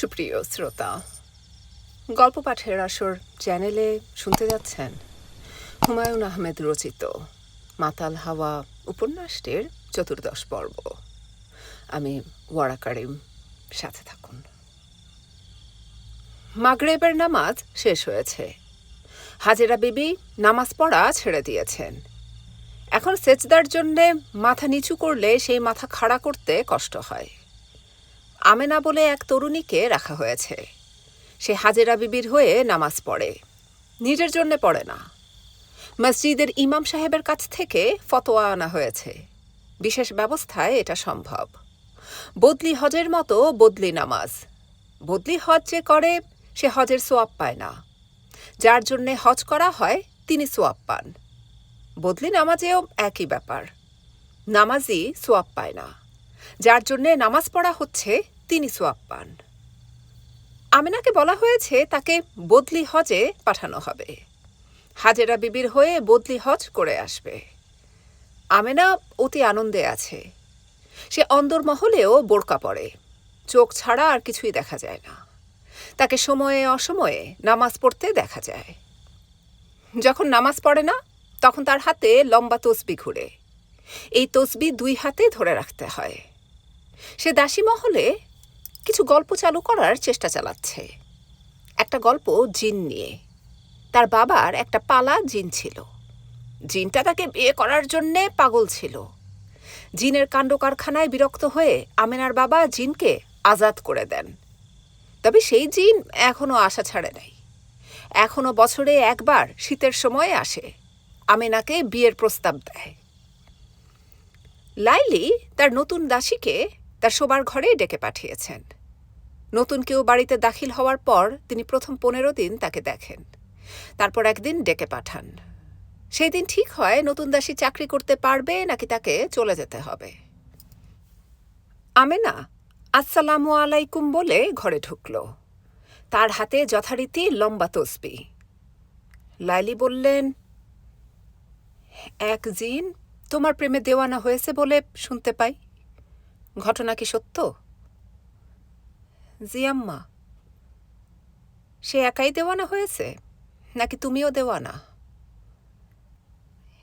সুপ্রিয় শ্রোতা, গল্প পাঠের আসর চ্যানেলে শুনতে যাচ্ছেন হুমায়ুন আহমেদ রচিত মাতাল হাওয়া উপন্যাসটির চতুর্দশ পর্ব। আমি ওয়ারা কারিম, সাথে থাকুন। মাগরেবের নামাজ শেষ হয়েছে। হাজেরা বিবি নামাজ পড়া ছেড়ে দিয়েছেন। এখন সেচদার জন্যে মাথা নিচু করলে সেই মাথা খাড়া করতে কষ্ট হয়। আমেনা বলে এক তরুণীকে রাখা হয়েছে। সে হাজেরা বিবির হয়ে নামাজ পড়ে। নিজের জন্য পড়ে না। মসজিদের ইমাম সাহেবের কাছ থেকে ফতোয়া আনা হয়েছে। বিশেষ ব্যবস্থায় এটা সম্ভব। বদলি হজের মতো বদলি নামাজ। বদলি হজ যে করে, সে হজের সোয়াব পায় না। যার জন্যে হজ করা হয়, তিনি সোয়াব পান। বদলি নামাজেও একই ব্যাপার। নামাজই সোয়াব পায় না। যার জন্যে নামাজ পড়া হচ্ছে তিনি সোয়াব পান। আমিনাকে বলা হয়েছে তাকে বদলি হজে পাঠানো হবে। হাজেরা বিবির হয়ে বদলি হজ করে আসবে। আমেনা অতি আনন্দে আছে। সে অন্দরমহলেও বোরকা পড়ে চোখ ছাড়া আর কিছুই দেখা যায় না। তাকে সময়ে অসময়ে নামাজ পড়তে দেখা যায়। যখন নামাজ পড়ে না, তখন তার হাতে লম্বা তসবি ঘুরে। এই তসবি দুই হাতে ধরে রাখতে হয়। সে দাসী মহলে কিছু গল্প চালু করার চেষ্টা চালাচ্ছে। একটা গল্প জিন নিয়ে। তার বাবার একটা পালা জিন ছিল। জিনটা তাকে বিয়ে করার জন্যে পাগল ছিল। জিনের কাণ্ড কারখানায় বিরক্ত হয়ে আমেনার বাবা জিনকে আজাদ করে দেন। তবে সেই জিন এখনও আশা ছাড়ে নাই। এখনও বছরে একবার শীতের সময়ে আসে। আমেনাকে বিয়ের প্রস্তাব দেয়। লাইলি তার নতুন দাসীকে তার শোবার ঘরেই ডেকে পাঠিয়েছেন। নতুন কেউ বাড়িতে দাখিল হওয়ার পর তিনি প্রথম পনেরো দিন তাকে দেখেন। তারপর একদিন ডেকে পাঠান। সেই দিন ঠিক হয় নতুন দাসী চাকরি করতে পারবে নাকি তাকে চলে যেতে হবে। আমেনা, আসসালামু আলাইকুম বলে ঘরে ঢুকল। তার হাতে যথারীতি লম্বা তসবি। লাইলি বললেন, এক জিন, তোমার প্রেমে দেওয়ানা হয়েছে বলে শুনতে পাই। ঘটনা কি সত্য? জি আম্মা সে একাই দেওয়ানা হয়েছে? নাকি তুমিও দেওয়ানা?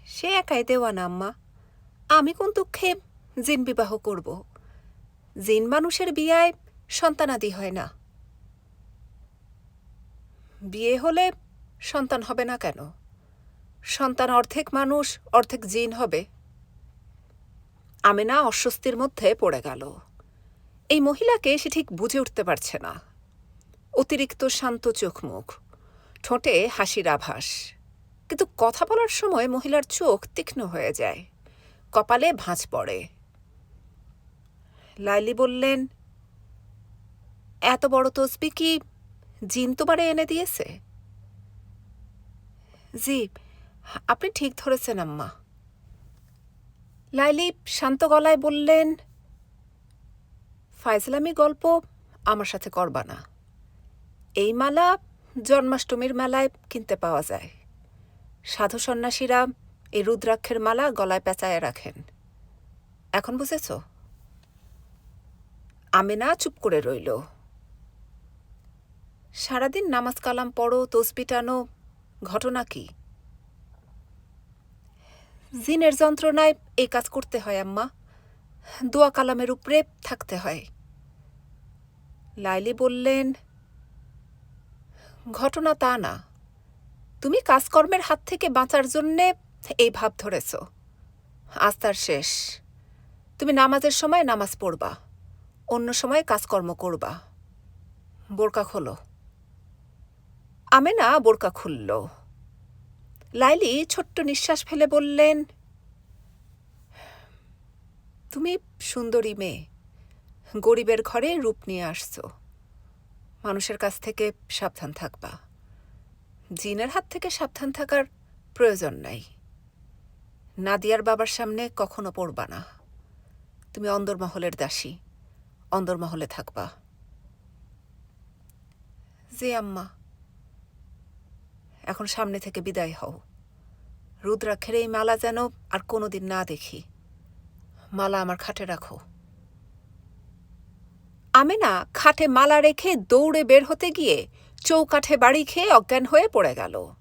সে একাই দেওয়ানা, আম্মা। আমি কোন দুঃখে জিন বিবাহ করব? জিন মানুষের বিয়ায় সন্তানাদি হয় না। বিয়ে হলে সন্তান হবে না কেন? সন্তান অর্ধেক মানুষ, অর্ধেক জিন হবে। আমেনা অস্বস্তির মধ্যে পড়ে গেল। এই মহিলাকে সে ঠিক বুঝে উঠতে পারছে না। অতিরিক্ত শান্ত চোখ মুখ ঠোঁটে হাসির আভাস। কিন্তু কথা বলার সময় মহিলার চোখ তীক্ষ্ণ হয়ে যায়। কপালে ভাঁজ পড়ে। লাইলি বললেন, এত বড় তসবি কি জিন তোমারে এনে দিয়েছে? জি, আপনি ঠিক ধরেছেন, আম্মা। লাইলি শান্ত গলায় বললেন, ফাইজলামি গল্প আমার সাথে করবা না। এই মালা জন্মাষ্টমীর মেলায় কিনতে পাওয়া যায়। সাধু সন্ন্যাসীরা এই রুদ্রাক্ষের মালা গলায় পেঁচায় রাখেন। এখন বুঝেছ? আমেনা চুপ করে রইল। সারাদিন নামাজ কালাম পড়ো, তসবি টানো, ঘটনা কি? জিনের যন্ত্রণায় এই কাজ করতে হয়, আম্মা। দোয়া কালামের উপরে থাকতে হয়। লাইলি বললেন, ঘটনা তা না। তুমি কাজকর্মের হাত থেকে বাঁচার জন্যে এই ভাব ধরেছ। আস্তার শেষ। তুমি নামাজের সময় নামাজ পড়বা, অন্য সময় কাজকর্ম করবা। বোরকা খোলো। আমেনা বোরকা খুলল। লাইলি ছোট্ট নিঃশ্বাস ফেলে বললেন, তুমি সুন্দরী মেয়ে। গরিবের ঘরে রূপ নিয়ে আসছো। মানুষের কাছ থেকে সাবধান থাকবা। জিনের হাত থেকে সাবধান থাকার প্রয়োজন নাই। নাদিয়ার বাবার সামনে কখনো পড়বা না। তুমি অন্দরমহলের দাসী। অন্দরমহলে থাকবা। জি আম্মা। এখন সামনে থেকে বিদায় হও। রুদ্রাক্ষের এই মালা যেন আর কোনোদিন না দেখি। মালা আমার খাটে রাখো। আমেনা খাটে মালা রেখে দৌড়ে বের হতে গিয়ে চৌকাঠে বাড়ি খেয়ে অজ্ঞান হয়ে পড়ে গেল।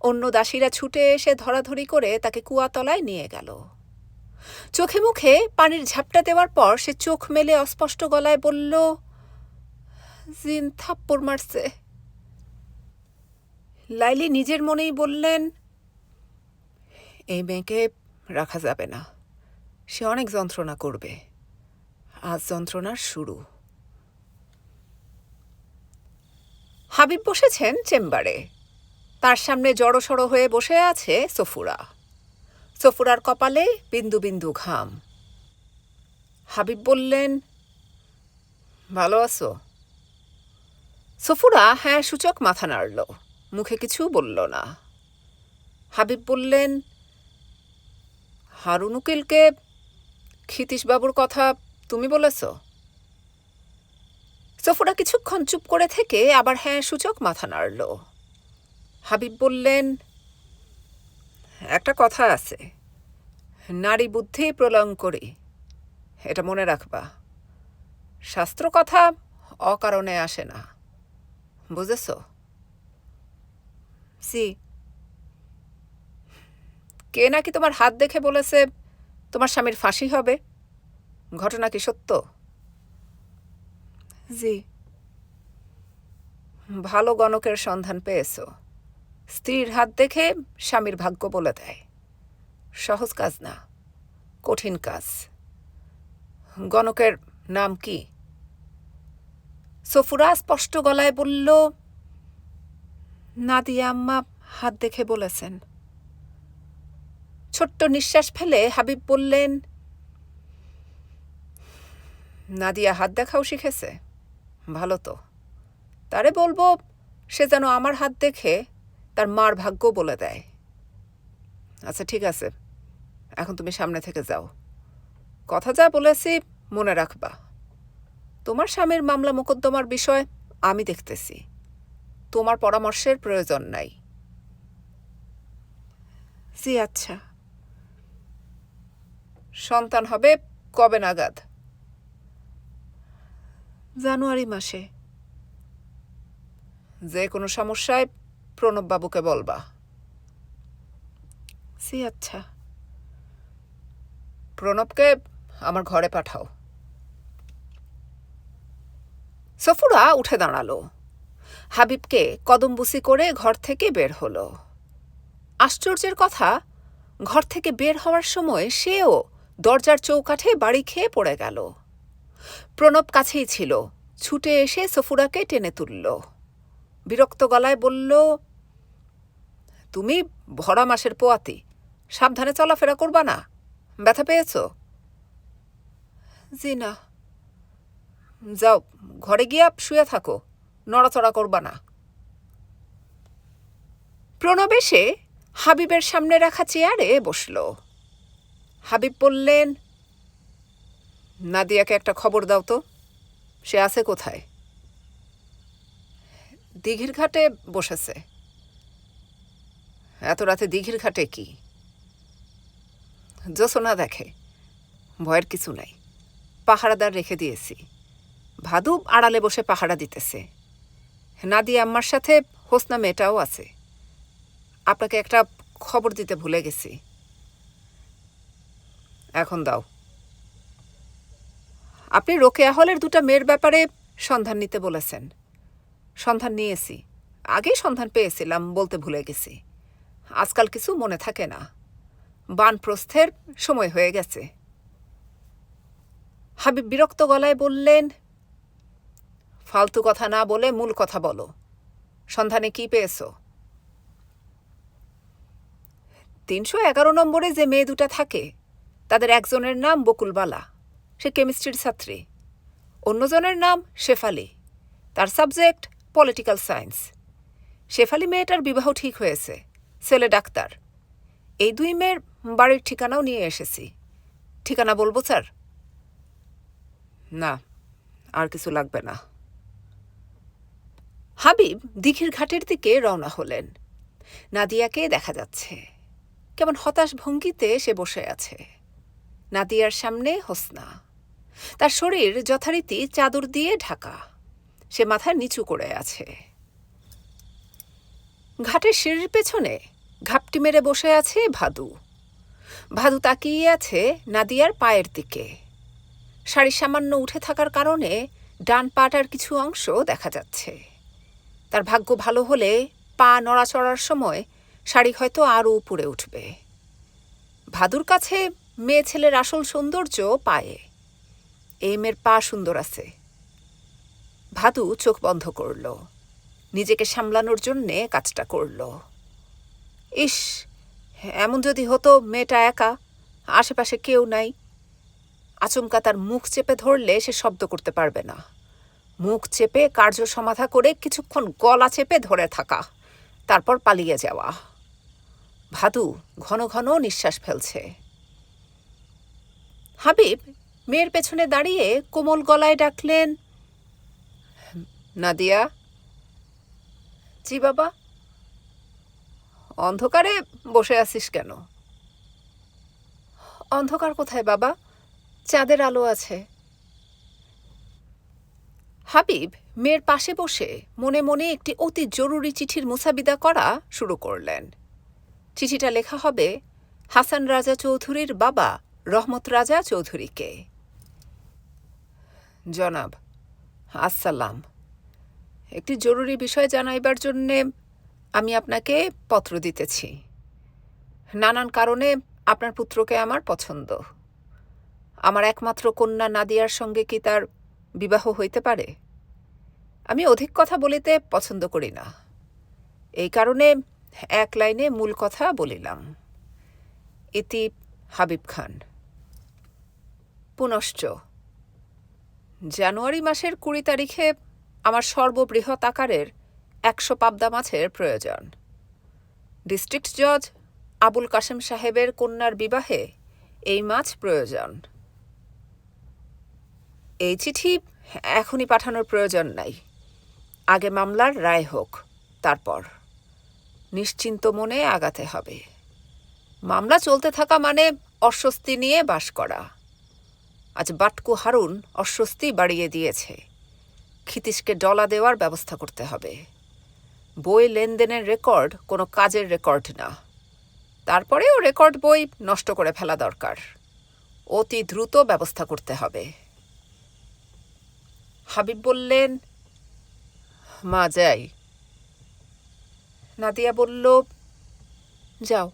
অন্য দাসীরা ছুটে এসে ধরাধরি করে তাকে কুয়াতলায় নিয়ে গেল। চোখে মুখে পানির ঝাপটা দেওয়ার পর সে চোখ মেলে অস্পষ্ট গলায় বলল, জিন থাপ্পড় মারছে। লাইলি নিজের মনেই বললেন, এই মেয়েকে রাখা যাবে না। সে অনেক যন্ত্রণা করবে। আজ যন্ত্রণার শুরু। হাবিব বসেছেন চেম্বারে। তার সামনে জড়সড় হয়ে বসে আছে সফুরা। সফুরার কপালে বিন্দু বিন্দু ঘাম। হাবিব বললেন, ভালো আছো? সফুরা হ্যাঁ সূচক মাথা নাড়ল। মুখে কিছু বলল না। হাবিব বললেন, হারুন উকিলকে ক্ষিতীশবাবুর কথা তুমি বলেছ? সফুরা কিছুক্ষণ চুপ করে থেকে আবার হ্যাঁ সূচক মাথা নাড়ল। হাবিব বললেন, একটা কথা আছে। নারী বুদ্ধি প্রলঙ্করী এটা মনে রাখবা। শাস্ত্র কথা অকারণে আসে না। বুঝেছ? সি কে নাকি তোমার হাত দেখে বলেছে তোমার স্বামীর ফাঁসি হবে? ঘটনা কি সত্য? জি। ভালো গণকের সন্ধান পেয়েছ। স্ত্রীর হাত দেখে স্বামীর ভাগ্য বলে দেয়। সহজ কাজ না, কঠিন কাজ। গণকের নাম কি? সফুরা স্পষ্ট গলায় বলল নাদিয়া আম্মা হাত দেখে বলেছেন। ছোট্ট নিঃশ্বাস ফেলে হাবিব বললেন, নাদিয়া হাত দেখাও শিখেছে। ভালো তো। তারে বলব, সে যেন আমার হাত দেখে তার মার ভাগ্য বলে দেয়। আচ্ছা ঠিক আছে। এখন তুমি সামনে থেকে যাও। কথা যা বলেছি মনে রাখবা। তোমার স্বামীর মামলা মোকদ্দমার বিষয় আমি দেখতেছি। তোমার পরামর্শের প্রয়োজন নাই। জি আচ্ছা। সন্তান হবে কবে নাগাদ? জানুয়ারি মাসে। যে কোনো সমস্যায় প্রণববাবুকে বলবা। জি আচ্ছা। প্রণবকে আমার ঘরে পাঠাও। সফুরা উঠে দাঁড়াল। হাবিবকে কদমবুসি করে ঘর থেকে বের হলো। আশ্চর্যের কথা, ঘর থেকে বের হওয়ার সময় সেও দরজার চৌকাঠে বাড়ি খেয়ে পড়ে গেল। প্রণব কাছেই ছিল, ছুটে এসে সফুরাকে টেনে তুলল। বিরক্ত গলায় বলল, তুমি ভরা মাসের পোয়াতি, সাবধানে চলাফেরা করবা না? ব্যথা পেয়েছ? জি না। যাও, ঘরে গিয়া শুয়ে থাকো। নড়াচড়া করবা না। প্রণব এসে হাবিবের সামনে রাখা চেয়ারে বসল। হাবিব বললেন, নাদিয়াকে একটা খবর দাও তো, সে আছে কোথায়? দিঘির ঘাটে বসেছে। এত রাতে দিঘির ঘাটে কি? জোসনা দেখে, ভয়ের কিছু নাই। পাহারাদার রেখে দিয়েছি। ভাদু আড়ালে বসে পাহারা দিতেছে। নাদিয়া আম্মার সাথে হোসনা মেয়েটাও আছে। আপনাকে একটা খবর দিতে ভুলে গেছি। এখন দাও। আপনি রোকেয়া হলের দুটা মেয়ের ব্যাপারে সন্ধান নিতে বলেছেন। সন্ধান নিয়েছি। আগেই সন্ধান পেয়েছিলাম বলতে ভুলে গেছি। আজকাল কিছু মনে থাকে না। বানপ্রস্থের সময় হয়ে গেছে। হাবিব বিরক্ত গলায় বললেন ফালতু কথা না বলে মূল কথা বলো। সন্ধানে কি পেয়েছ? তিনশো এগারো নম্বরে যে মেয়ে দুটা থাকে, তাদের একজনের নাম বকুলবালা, সে কেমিস্ট্রির ছাত্রী। অন্যজনের নাম শেফালি, তার সাবজেক্ট পলিটিক্যাল সায়েন্স। শেফালি মেয়েটার বিবাহ ঠিক হয়েছে, ছেলে ডাক্তার। এই দুই মেয়ের বাড়ির ঠিকানাও নিয়ে এসেছি। ঠিকানা বলব, স্যার? না, আর কিছু লাগবে না। হাবিব দিঘির ঘাটের দিকে রওনা হলেন। নাদিয়াকে দেখা যাচ্ছে। কেমন হতাশ ভঙ্গিতে সে বসে আছে। নাদিয়ার সামনে হোসনা। তার শরীর যথারীতি চাদর দিয়ে ঢাকা। সে মাথা নিচু করে আছে। ঘাটের সিঁড়ির পেছনে ঘাপটি মেরে বসে আছে ভাদু। ভাদু তাকিয়ে আছে নাদিয়ার পায়ের দিকে। শাড়ি সামান্য উঠে থাকার কারণে ডান পাটার কিছু অংশ দেখা যাচ্ছে। তার ভাগ্য ভালো হলে পা নড়াচড়ার সময় শাড়ি হয়তো আরও উপরে উঠবে। ভাদুর কাছে মেয়ে ছেলের আসল সৌন্দর্য পায়ে। এই মেয়ের পা সুন্দর আছে। ভাদু চোখ বন্ধ করল। নিজেকে সামলানোর জন্যে কাজটা করল। ইস, এমন যদি হতো মেয়েটা একা, আশেপাশে কেউ নাই। আচমকা তার মুখ চেপে ধরলে সে শব্দ করতে পারবে না। মুখ চেপে কার্য সমাধা করে কিছুক্ষণ গলা চেপে ধরে থাকা, তারপর পালিয়ে যাওয়া। ভাদু ঘন ঘন নিঃশ্বাস ফেলছে। হাবিব, মেয়ের পেছনে দাঁড়িয়ে কোমল গলায় ডাকলেন, নাদিয়া? জি বাবা। অন্ধকারে বসে আছিস কেন? অন্ধকার কোথায় বাবা? চাঁদের আলো আছে। হাবিব, মেয়ের পাশে বসে মনে মনে একটি অতি জরুরি চিঠির মুসাবিদা করা শুরু করলেন। চিঠিটা লেখা হবে, হাসান রাজা চৌধুরীর বাবা রহমত রাজা চৌধুরীকে। জনাব, আসসালাম। একটি জরুরি বিষয় জানাইবার জন্যে আমি আপনাকে পত্র দিতেছি। নানান কারণে আপনার পুত্রকে আমার পছন্দ। আমার একমাত্র কন্যা নাদিয়ার সঙ্গে কি তার বিবাহ হইতে পারে? আমি অধিক কথা বলিতে পছন্দ করি না। এই কারণে এক লাইনে মূল কথা বলিলাম। ইতি হাবিব খান। পুনশ্চ, জানুয়ারি মাসের কুড়ি তারিখে আমার সর্ববৃহৎ আকারের একশো পাবদা মাছের প্রয়োজন। ডিস্ট্রিক্ট জজ আবুল কাশেম সাহেবের কন্যার বিবাহে এই মাছ প্রয়োজন। এই চিঠি এখনই পাঠানোর প্রয়োজন নাই। আগে মামলার রায় হোক, তারপর নিশ্চিন্ত মনে আগাতে হবে। মামলা চলতে থাকা মানে অস্বস্তি নিয়ে বাস করা। আজ বাটকু হারুন অস্বস্তি বাড়িয়ে দিয়েছে। ক্ষিতীশকে ডলা দেওয়ার ব্যবস্থা করতে হবে। বই লেনদেনের রেকর্ড কোনো কাজের রেকর্ড না। তারপরেও রেকর্ড বই নষ্ট করে ফেলা দরকার। অতি দ্রুত ব্যবস্থা করতে হবে। হাবিব বললেন, মা যাই। নাদিয়া বলল, যাও।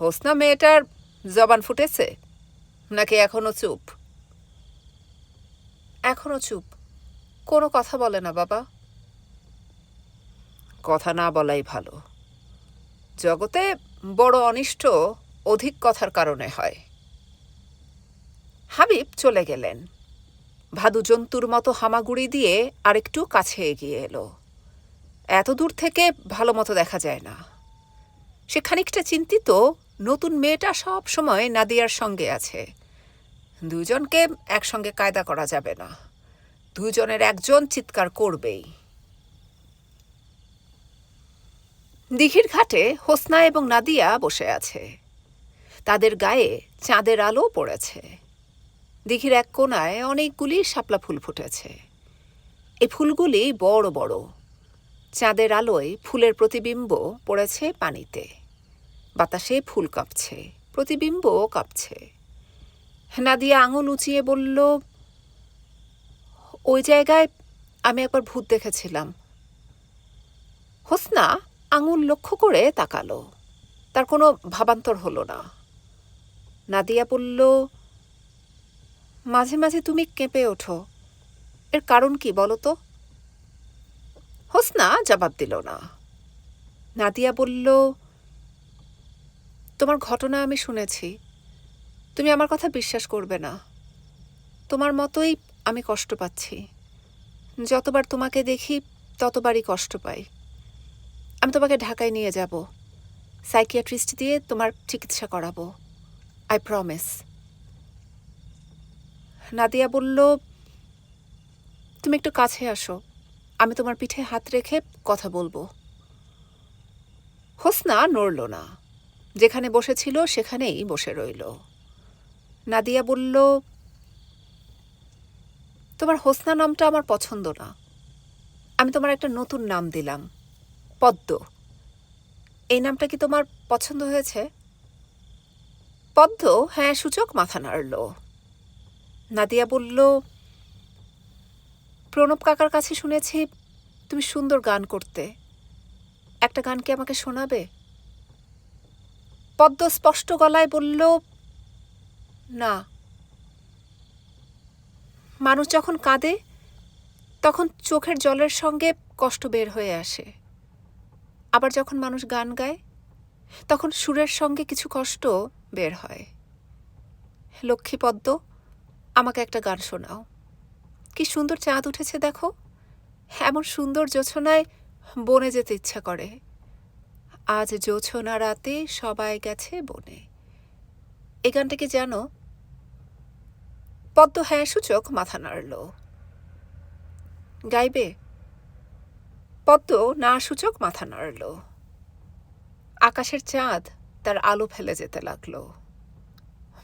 হোসনা মেয়েটার জবান ফুটেছে, নাকি এখনও চুপ? এখনও চুপ। কোনো কথা বলে না, বাবা। কথা না বলাই ভালো। জগতে বড় অনিষ্ট অধিক কথার কারণে হয়। হাবিব চলে গেলেন। ভাদু জন্তুর মতো হামাগুড়ি দিয়ে আরেকটু কাছে এগিয়ে এলো। এত দূর থেকে ভালো মতো দেখা যায় না। সে খানিকটা চিন্তিত, নতুন মেয়েটা সব সময় নাদিয়ার সঙ্গে আছে। দুজনকে একসঙ্গে কায়দা করা যাবে না। দুজনের একজন চিৎকার করবেই। দিঘির ঘাটে হোসনা এবং নাদিয়া বসে আছে। তাদের গায়ে চাঁদের আলো পড়েছে। দিঘির এক কোনায় অনেকগুলি শাপলা ফুল ফুটেছে। এই ফুলগুলি বড় বড়। চাঁদের আলোয় ফুলের প্রতিবিম্ব পড়েছে পানিতে। বাতাসে ফুল কাঁপছে, প্রতিবিম্বও কাঁপছে। নাদিয়া আঙুল উঁচিয়ে বলল, ওই জায়গায় আমি একবার ভূত দেখেছিলাম। হোসনা আঙুল লক্ষ্য করে তাকালো। তার কোনো ভাবান্তর হলো না। নাদিয়া বলল মাঝে মাঝে তুমি কেঁপে ওঠো। এর কারণ কি বলো তো? হোসনা জবাব দিল না। নাদিয়া বলল, তোমার ঘটনা আমি শুনেছি। তুমি আমার কথা বিশ্বাস করবে না। তোমার মতোই আমি কষ্ট পাচ্ছি। যতবার তোমাকে দেখি, ততবারই কষ্ট পাই। আমি তোমাকে ঢাকায় নিয়ে যাব। সাইকিয়াট্রিস্ট দিয়ে তোমার চিকিৎসা করাবো। আই প্রমিস নাদিয়া বলল, তুমি একটু কাছে আসো। আমি তোমার পিঠে হাত রেখে কথা বলব। হোসনা নড়ল না। যেখানে বসেছিল সেখানেই বসে রইল। নাদিয়া বলল, তোমার হোসনা নামটা আমার পছন্দ না। আমি তোমার একটা নতুন নাম দিলাম, পদ্ম। এই নামটা কি তোমার পছন্দ হয়েছে? পদ্ম হ্যাঁ সূচক মাথা নাড়ল। নাদিয়া বলল, প্রণব কাকার কাছে শুনেছি তুমি সুন্দর গান করতে। একটা গান কি আমাকে শোনাবে? পদ্ম স্পষ্ট গলায় বলল, না। মানুষ যখন কাঁদে, তখন চোখের জলের সঙ্গে কষ্ট বের হয়ে আসে। আবার যখন মানুষ গান গায়, তখন সুরের সঙ্গে কিছু কষ্ট বের হয়। লক্ষ্মী পদ্ম আমাকে একটা গান শোনাও। কি সুন্দর চাঁদ উঠেছে দেখো। এমন সুন্দর জোছনায় বনে যেতে ইচ্ছা করে। আজ জোছনা রাতে সবাই গেছে বনে। এই গানটা কি জানো? পদ্ম হ্যাঁ সূচক মাথা নাড়ল। গাইবে? পদ্ম না সূচক মাথা নাড়ল। আকাশের চাঁদ তার আলো ফেলে যেতে লাগল।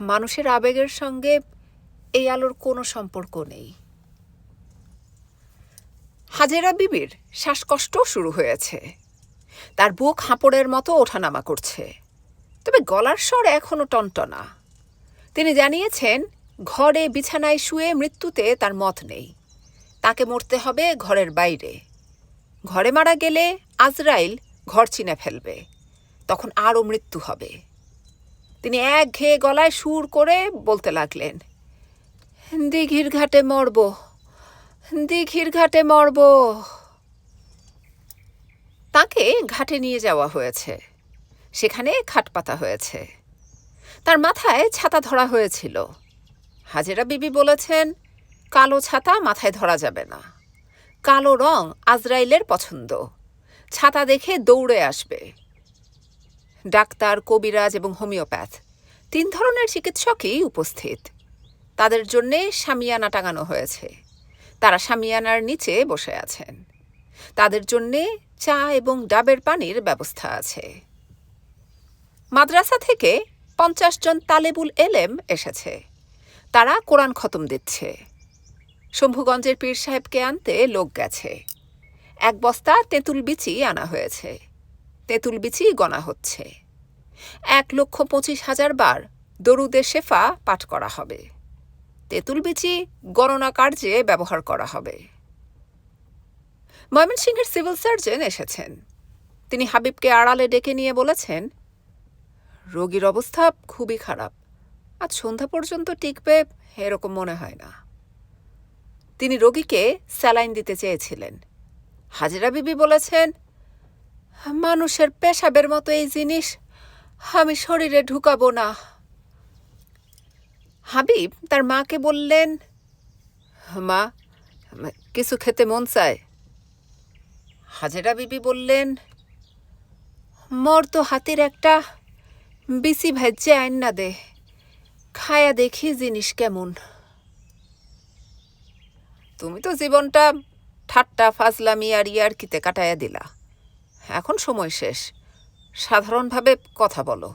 মানুষের আবেগের সঙ্গে এই আলোর কোনো সম্পর্ক নেই। হাজেরা বিবির শ্বাসকষ্ট শুরু হয়েছে। তার বুক হাঁপড়ের মতো ওঠানামা করছে। তবে গলার স্বর এখনও টনটনা। তিনি জানিয়েছেন, ঘরে বিছানায় শুয়ে মৃত্যুতে তার মত নেই। তাকে মরতে হবে ঘরের বাইরে। ঘরে মারা গেলে আজরাইল ঘর চিনে ফেলবে। তখন আরও মৃত্যু হবে। তিনি এক ঘেয়ে গলায় সুর করে বলতে লাগলেন দিঘির ঘাটে মরব। দিঘির ঘাটে মরব। তাকে ঘাটে নিয়ে যাওয়া হয়েছে। সেখানে খাট পাতা হয়েছে। তার মাথায় ছাতা ধরা হয়েছিল। হাজেরা বিবি বলেছেন, কালো ছাতা মাথায় ধরা যাবে না। কালো রং আজরাইলের পছন্দ। ছাতা দেখে দৌড়ে আসবে। ডাক্তার, কবিরাজ এবং হোমিওপ্যাথ, তিন ধরনের চিকিৎসকই উপস্থিত। তাদের জন্যে সামিয়ানা টাঙানো হয়েছে। তারা সামিয়ানার নিচে বসে আছেন। তাদের জন্যে চা এবং ডাবের পানির ব্যবস্থা আছে। মাদ্রাসা থেকে পঞ্চাশ জন তালেবুল এলেম এসেছে। তারা কোরআন খতম দিচ্ছে। শম্ভুগঞ্জের পীর সাহেবকে আনতে লোক গেছে। এক বস্তা তেঁতুল বিচি আনা হয়েছে। তেঁতুল বিচি গণা হচ্ছে। এক লক্ষ পঁচিশ হাজার বার দরুদে শেফা পাঠ করা হবে। তেঁতুল বিচি গণনা কার্যে ব্যবহার করা হবে। ময়মনসিংহের সিভিল সার্জন এসেছেন। তিনি হাবিবকে আড়ালে ডেকে নিয়ে বলেছেন, রোগীর অবস্থা খুবই খারাপ। আজ সন্ধ্যা পর্যন্ত টিকবে এরকম মনে হয় না। তিনি রোগীকে স্যালাইন দিতে চেয়েছিলেন। হাজিরা বিবি বলেছেন, মানুষের পেশাবের মতো এই জিনিস আমি শরীরে ঢুকাবো না। হাবিব, তার মাকে বললেন, মা, কিছু খেতে মন চায়। হাজেরা বিবি বললেন মর তো হাতের একটা বিসি ভেজে আইন না দে, খায়া দেখি জিনিস কেমন। তুমি তো জীবনটা ঠাট্টা, ফাজলামি, আর ইয়ারকিতে কাটায়া দিলা। এখন সময় শেষ। সাধারণভাবে কথা বলো।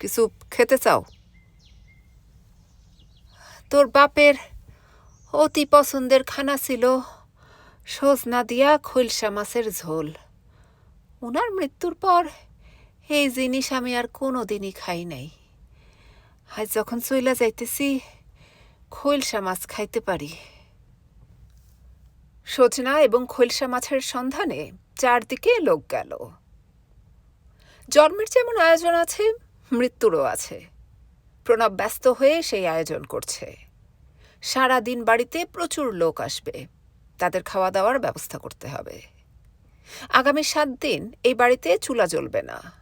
কিছু খেতে চাও? তোর বাপের অতি পছন্দের খানা ছিল সজনা দিয়া খৈলসা মাছের ঝোল। ওনার মৃত্যুর পর এই জিনিস আমি আর কোনো দিনই খাই নাই। আজ যখন চইলা যাইতেছি, খৈলসা মাছ খাইতে পারি। সজনা এবং খৈলসা মাছের সন্ধানে চারদিকে লোক গেল। জন্মের যেমন আয়োজন আছে, মৃত্যুরও আছে। প্রণব ব্যস্ত হয়ে সেই আয়োজন করছে। সারা দিন বাড়িতে প্রচুর লোক আসবে। তাদের খাওয়া দাওয়ার ব্যবস্থা করতে হবে। আগামী সাত দিন এই বাড়িতে চুলা জ্বলবে না।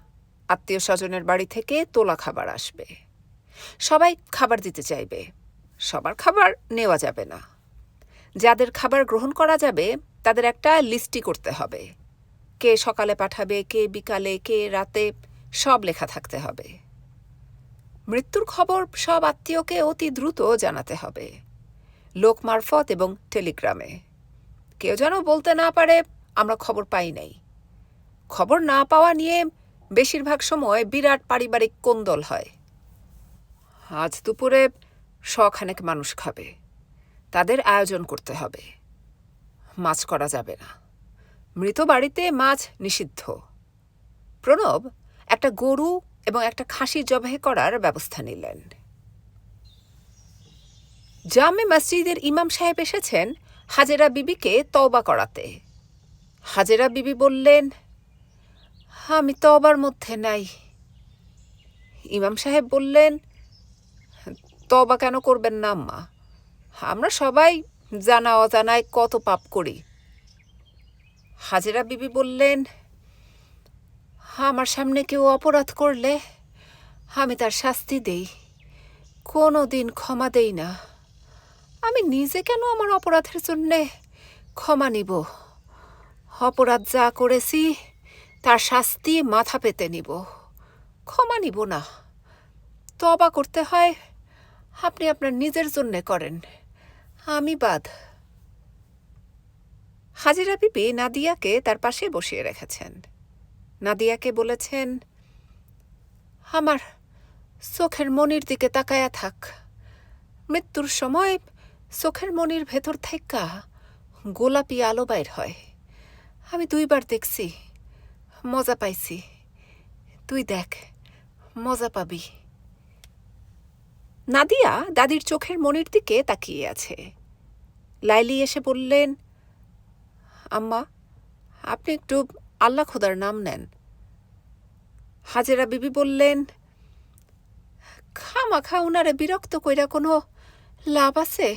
আত্মীয় স্বজনের বাড়ি থেকে তোলা খাবার আসবে। সবাই খাবার দিতে চাইবে। সবার খাবার নেওয়া যাবে না। যাদের খাবার গ্রহণ করা যাবে, তাদের একটা লিস্টি করতে হবে। কে সকালে পাঠাবে, কে বিকালে, কে রাতে, সব লেখা থাকতে হবে। মৃত্যুর খবর সব আত্মীয়কে অতি দ্রুত জানাতে হবে। লোক মারফত এবং টেলিগ্রামে। কেউ যেন বলতে না পারে, আমরা খবর পাই নাই। খবর না পাওয়া নিয়ে বেশিরভাগ সময় বিরাট পারিবারিক কোন্দল হয়। আজ দুপুরে শখানেক মানুষ খাবে। তাদের আয়োজন করতে হবে। মাছ করা যাবে না। মৃত বাড়িতে মাছ নিষিদ্ধ। প্রণব একটা গরু এবং একটা খাসি জবাই করার ব্যবস্থা নিলেন। জামে মসজিদের ইমাম সাহেব এসেছেন হাজেরা বিবিকে তওবা করাতে। হাজেরা বিবি বললেন, আমি তবার মধ্যে নাই। ইমাম সাহেব বললেন তবা কেন করবেন না, আম্মা? আমরা সবাই জানা অজানায় কত পাপ করি। হাজেরা বিবি বললেন আমার সামনে কেউ অপরাধ করলে আমি তার শাস্তি দেই। কোনো দিন ক্ষমা দেই না। আমি নিজে কেন আমার অপরাধের জন্যে ক্ষমা নিব? অপরাধ যা করেছি, তার শাস্তি মাথা পেতে নিব। ক্ষমা নিব না। তবা করতে হয়, আপনি আপনার নিজের জন্যে করেন। আমি বাদ। হাজিরা বিবি নাদিয়াকে তার পাশে বসিয়ে রেখেছেন। নাদিয়াকে বলেছেন, আমার চোখের মনির দিকে তাকায়া থাক। মৃত্যুর সময় চোখের মনির ভেতর থেকা গোলাপি আলো বাইর হয়। আমি দুইবার দেখছি, মজা পাইছি। তুই দেখ, মজা পাবি। নাদিয়া দাদির চোখের মনির দিকে তাকিয়ে আছে। লাইলি এসে বললেন, আম্মা, আপনি একটু আল্লাহ খোদার নাম নেন। হাজেরা বিবি বললেন, খামাখা উনারে বিরক্ত কইরা কোনো লাভ আছে?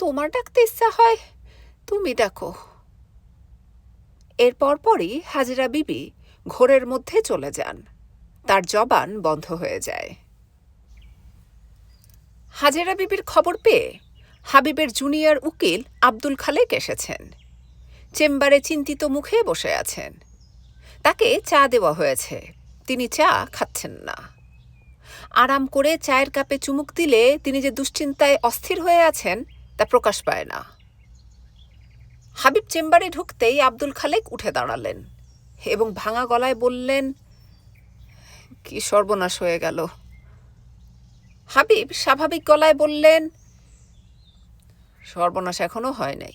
তোমার ডাকতে ইচ্ছা হয়, তুমি ডাকো। এর পরপরই হাজেরা বিবি ঘোরের মধ্যে চলে যান। তার জবান বন্ধ হয়ে যায়। হাজেরা বিবির খবর পেয়ে হাবিবের জুনিয়র উকিল আব্দুল খালেক এসেছেন। চেম্বারে চিন্তিত মুখে বসে আছেন। তাকে চা দেওয়া হয়েছে। তিনি চা খাচ্ছেন না। আরাম করে চায়ের কাপে চুমুক দিলে তিনি যে দুশ্চিন্তায় অস্থির হয়ে আছেন, তা প্রকাশ পায় না। হাবিব চেম্বারে ঢুকতেই আব্দুল খালেক উঠে দাঁড়ালেন এবং ভাঙা গলায় বললেন, কি সর্বনাশ হয়ে গেল। হাবিব স্বাভাবিক গলায় বললেন, সর্বনাশ এখনও হয় নাই।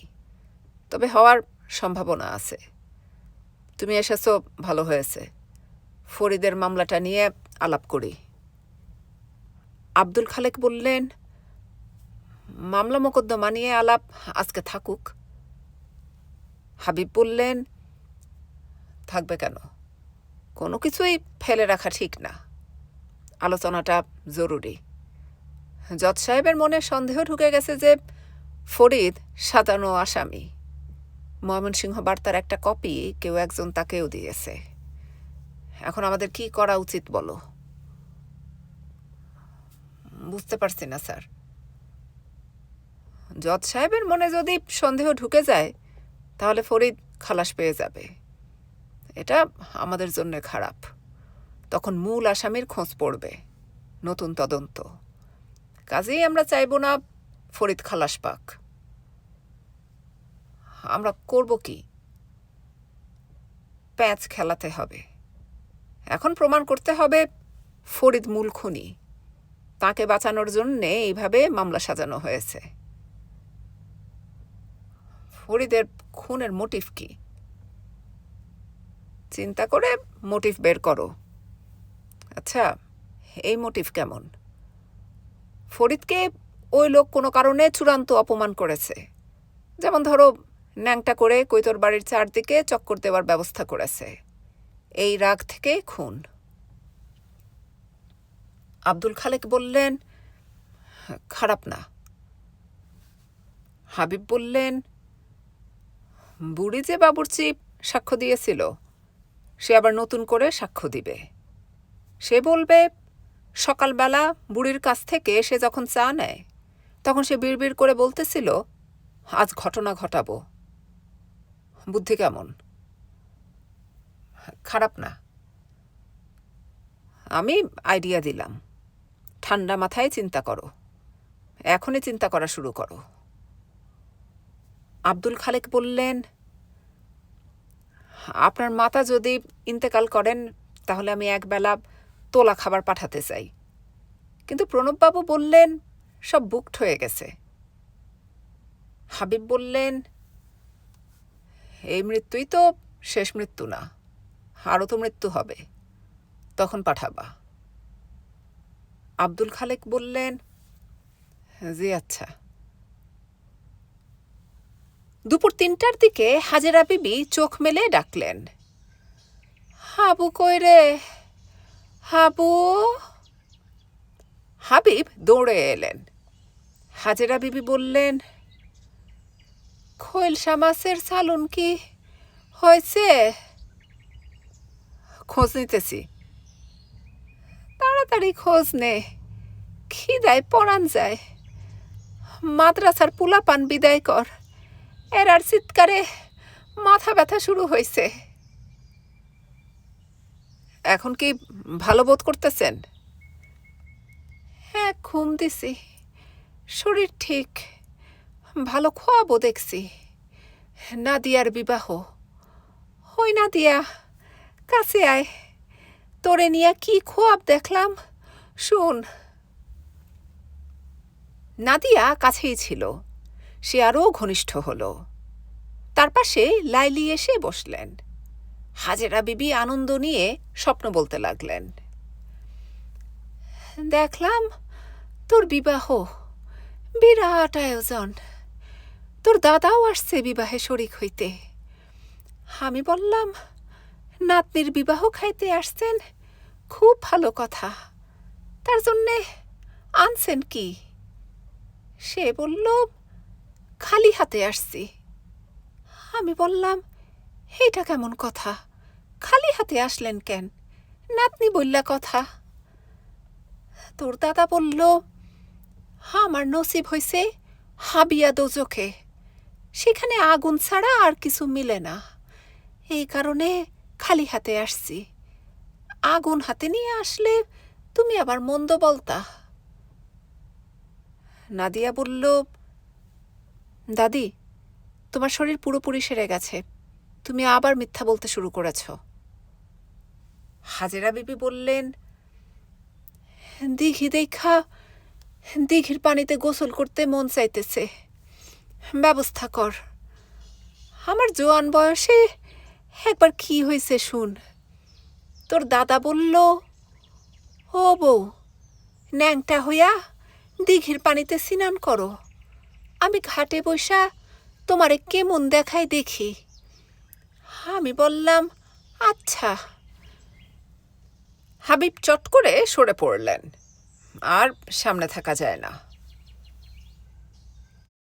তবে হওয়ার সম্ভাবনা আছে। তুমি এসেছ, ভালো হয়েছে। ফরিদের মামলাটা নিয়ে আলাপ করি। আব্দুল খালেক বললেন, মামলা মোকদ্দমা নিয়ে আলাপ আজকে থাকুক। হাবিব বললেন, থাকবে কেন? কোনো কিছুই ফেলে রাখা ঠিক না। আলোচনাটা জরুরি। জজ সাহেবের মনে সন্দেহ ঢুকে গেছে যে ফরিদ সাজানো আসামি। ময়মনসিংহ বার্তার একটা কপি কেউ একজন তাকেও দিয়েছে। এখন আমাদের কি করা উচিত বলো? বুঝতে পারছি না, স্যার। জজ সাহেবের মনে যদি সন্দেহ ঢুকে যায়, তাহলে ফরিদ খালাস পেয়ে যাবে। এটা আমাদের জন্য খারাপ। তখন মূল আসামির খোঁজ পড়বে, নতুন তদন্ত। কাজেই আমরা চাইব না ফরিদ খালাস পাক। আমরা করব কি? প্যাঁচ খেলাতে হবে। এখন প্রমাণ করতে হবে ফরিদ মূল খুনি তাকে বাঁচানোর জন্যে এইভাবে মামলা সাজানো হয়েছে। ফরিদের খুনের মোটিভ কি? চিন্তা করে মোটিভ বের করো। আচ্ছা এই মোটিভ কেমন? ফরিদকে ওই লোক কোনো কারণে চূড়ান্ত অপমান করেছে। যেমন ধরো ন্যাংটা করে কৈতর বাড়ির চারদিকে চক্কর দেওয়ার ব্যবস্থা করেছে। এই রাগ থেকে খুন। আব্দুল খালেক বললেন, খারাপ না। হাবিব বললেন, বুড়ি যে বাবুর্চি সাক্ষ্য দিয়েছিল, সে আবার নতুন করে সাক্ষ্য দিবে। সে বলবে, সকালবেলা বুড়ির কাছ থেকে সে যখন চা নেয়, তখন সে বিড়বিড় করে বলতেছিল, আজ ঘটনা ঘটাবো বুদ্ধি কেমন? খারাপ না। আমি আইডিয়া দিলাম। ঠান্ডা মাথায় চিন্তা করো। এখনই চিন্তা করা শুরু করো। আব্দুল খালেক বললেন, আপনার মাতা যদি ইন্তেকাল করেন, তাহলে আমি একবেলা তোলা খাবার পাঠাতে চাই। কিন্তু প্রণববাবু বললেন, সব বুকড হয়ে গেছে। হাবিব বললেন এই মৃত্যুই তো শেষ মৃত্যু না, আরও তো মৃত্যু হবে, তখন পাঠাবা। আব্দুল খালেক বললেন, জি আচ্ছা। দুপুর তিনটার দিকে হাজেরা বিবি চোখ মেলে ডাকলেন, হাবু কই রে? হাবু? হাবিব দৌড়ে এলেন। হাজেরা বিবি বললেন খৈলসা মাছের সালুন কি হয়েছে? খোঁজ নিতেছি। তাড়াতাড়ি খোঁজ নে। খিদায় পড়ান যায়। মাদ্রাসার পুলাপান বিদায় কর। এরার চিৎকারে মাথা ব্যথা শুরু হয়েছে। এখন কি ভালো বোধ করতেছেন? হ্যাঁ ঘুম দিছি। শরীর ঠিক। ভালো খোয়াবো দেখছি। নাদিয়ার বিবাহ। হই নাদিয়া, কাছে আয়। তোরে নিয়া কি খোয়াব দেখলাম? শুন। নাদিয়া কাছেই ছিল। সে আরও ঘনিষ্ঠ হল। তার পাশে লাইলি এসে বসলেন। হাজেরা বিবি আনন্দ নিয়ে স্বপ্ন বলতে লাগলেন। দেখলাম তোর বিবাহ। বিরাট আয়োজন। তোর দাদাও আসছে বিবাহে শরিক হইতে। আমি বললাম, নাতনির বিবাহ খাইতে আসছেন? খুব ভালো কথা। তার জন্যে আনছেন কি? সে বলল, খালি হাতে আসছি। আমি বললাম, এইটা কেমন কথা? খালি হাতে আসলেন কেন? নাতনি বললা কথা। তোর দাদা বলল, আমার নসিব হইছে হাবিয়া দোজখে। সেখানে আগুন ছাড়া আর কিছু মিলে না। এই কারণে খালি হাতে আসছি। আগুন হাতে নিয়ে আসলে তুমি আবার মন্দ বলতা। নাদিয়া বলল, দাদি, তোমার শরীর পুরোপুরি সেরে গেছে। তুমি আবার মিথ্যা বলতে শুরু করেছ। হাজেরা বিবি বললেন, দিঘি দেখা, দিঘির পানিতে গোসল করতে মন চাইতেছে। ব্যবস্থা কর। আমার জোয়ান বয়সে একবার কি হয়েছে শুন। তোর দাদা বলল, ও বউ, ন্যাংটা হইয়া দিঘির পানিতে স্নান করো। আমি ঘাটে বৈশা তোমারে কেমন দেখাই দেখি। আমি বললাম আচ্ছা। হাবিব চট করে সরে পড়লেন। আর সামনে থাকা যায় না।